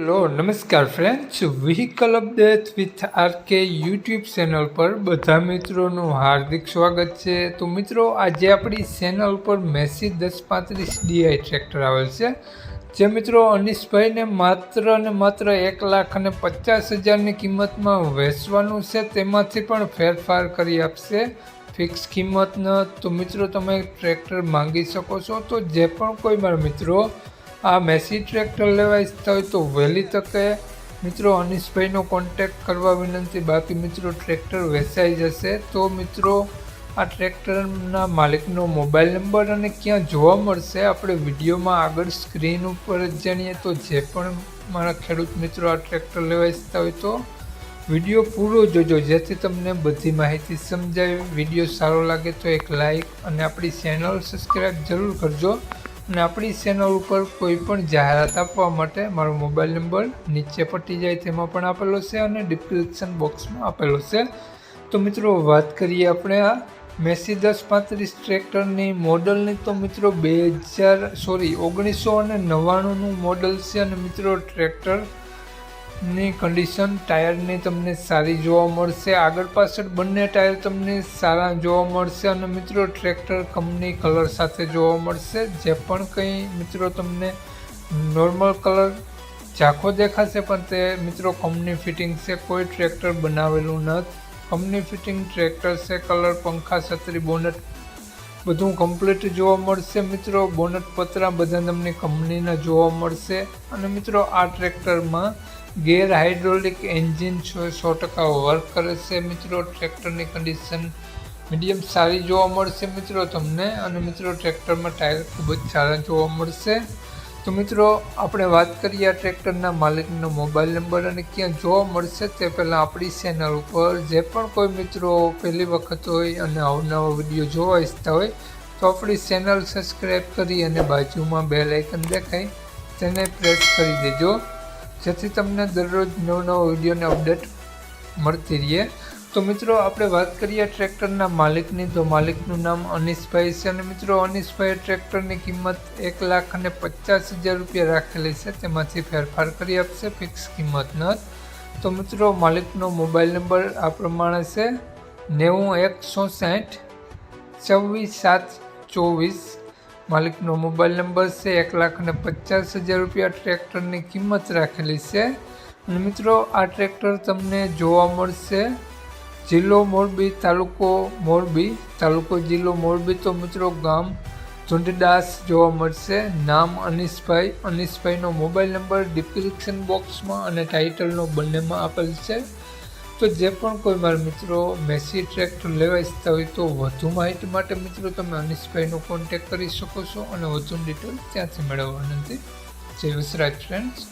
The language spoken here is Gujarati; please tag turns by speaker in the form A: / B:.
A: હેલો નમસ્કાર friends vehicle update with RK YouTube channel પર બધા મિત્રોનું હાર્દિક સ્વાગત છે. તો મિત્રો, આજે આપણી ચેનલ પર મેસી દસ પાંત્રીસ ડીઆઈ ટ્રેક્ટર આવેલ છે. જે મિત્રો અનિશભાઈને માત્ર ને માત્ર એક લાખ અને પચાસ હજારની કિંમતમાં વેચવાનું છે. તેમાંથી પણ ફેરફાર કરી આપશે. ફિક્સ કિંમત ન, તો મિત્રો, તમે ટ્રેક્ટર માંગી શકો છો. તો જે પણ કોઈ મારા મિત્રો આ મેસી ટ્રેક્ટર લેવા ઈચ્છતા હોય તો વહેલી તકે. મિત્રો, અનિશભાઈનો કોન્ટેક્ટ કરવા વિનંતી, બાકી મિત્રો, ટ્રેક્ટર વેચાઈ જશે. તો મિત્રો, આ ટ્રેક્ટરના માલિકનો મોબાઈલ નંબર અને ક્યાં જોવા મળશે, આપણે વિડીયોમાં આગળ સ્ક્રીન ઉપર જ જાણીએ. તો જે પણ મારા ખેડૂત મિત્રો આ ટ્રેક્ટર લેવા ઈચ્છતા હોય તો વીડિયો પૂરો જોજો. જેથી તમને બધી માહિતી સમજાય, વીડિયો સારો લાગે તો એક લાઈક અને આપણી ચેનલ સબસ્ક્રાઈબ જરૂર કરજો. અને આપણી ચેનલ ઉપર કોઈ પણ જાહેરાત આપવા માટે મારો મોબાઈલ નંબર નીચે પટી જાય તેમાં પણ આપેલો છે અને ડિસ્ક્રિપ્શન બોક્સમાં આપેલો છે. તો મિત્રો, વાત કરીએ આપણે આ મેસી દસ પાંત્રીસ ટ્રેક્ટરની મોડલની તો મિત્રો, બે હજાર સોરી ઓગણીસો અને નવ્વાણુંનું મોડલ છે અને મિત્રો ટ્રેક્ટર ની કન્ડિશન ટાયરની તમને સારી જોવા મળશે. આગળ પાછળ બંને ટાયર તમને સારા જોવા મળશે અને મિત્રો ટ્રેક્ટર કંપની કલર સાથે જોવા મળશે. જે પણ કંઈ મિત્રો તમને નોર્મલ કલર ઝાંખો દેખાશે, પણ તે મિત્રો કંપની ફિટિંગ છે. કોઈ ટ્રેક્ટર બનાવેલું નથી. કંપની ફિટિંગ ટ્રેક્ટર છે કલર પંખા, છત્રી બોનટ બધું કમ્પ્લીટ જોવા મળશે મિત્રો. બોનટ પતરા બધા તમને કંપનીના જોવા મળશે. અને મિત્રો, આ ટ્રેક્ટરમાં ગેર હાઇડ્રોલિક એન્જિન સો ટકા વર્ક કરે છે મિત્રો. ટ્રેક્ટરની કન્ડિશન મીડિયમ સારી જોવા મળશે મિત્રો તમને. અને મિત્રો ટ્રેક્ટરમાં ટાયર ખૂબ જ સારા જોવા મળશે. તો મિત્રો, આપણે વાત કરીએ આ ટ્રેક્ટરના માલિકનો મોબાઈલ નંબર અને ક્યાં જોવા મળશે તે પહેલાં આપણી ચેનલ ઉપર જે પણ કોઈ મિત્રો પહેલી વખત હોય અને અવનવા વીડિયો જોવા ઈચ્છતા હોય, તો આપણી ચેનલ સબસ્ક્રાઈબ કરી અને બાજુમાં બે લાઇકન દેખાય, તેને પ્રેસ કરી દેજો. જેથી તમને દરરોજ નવો નવો વિડીયોને અપડેટ મળતી રહે. તો મિત્રો, આપણે વાત કરીએ ટ્રેક્ટરના માલિકની. તો માલિકનું નામ અનિશભાઈ છે અને મિત્રો, અનિશભાઈએ ટ્રેક્ટરની કિંમત એક લાખ અને પચાસ હજાર રૂપિયા રાખેલી છે. તેમાંથી ફેરફાર કરી આપશે, ફિક્સ કિંમત ન તો મિત્રો, માલિકનો મોબાઈલ નંબર આ પ્રમાણે છે, નેવું એકસો સાઠ, છવ્વીસ સાત ચોવીસ. માલિકનો મોબાઈલ નંબર છે, એક લાખ અને પચાસ હજાર રૂપિયા. ટ્રેક્ટરની કિંમત રાખેલી છે. અને મિત્રો, આ ટ્રેક્ટર તમને જોવા મળશે. જિલ્લો મોરબી તાલુકો મોરબી, તાલુકો જિલ્લો મોરબી તો મિત્રો ગામ ઝુંડદાસ જોવા મળશે. નામ અનિશભાઈ. અનિશભાઈનો મોબાઈલ નંબર ડિસ્ક્રિપ્શન બોક્સમાં અને ટાઇટલનો બંનેમાં આપેલ છે. તો જે પણ કોઈ મારા મિત્રો મેસી ટ્રેક્ટર લેવા ઈચ્છતા હોય તો વધુ માહિતી માટે મિત્રો તમે અનિશભાઈનો કોન્ટેક કરી શકો છો અને વધુ ડિટેલ ત્યાંથી મેળવવા નથી જય વિશરાજ ફ્રેન્ડ્સ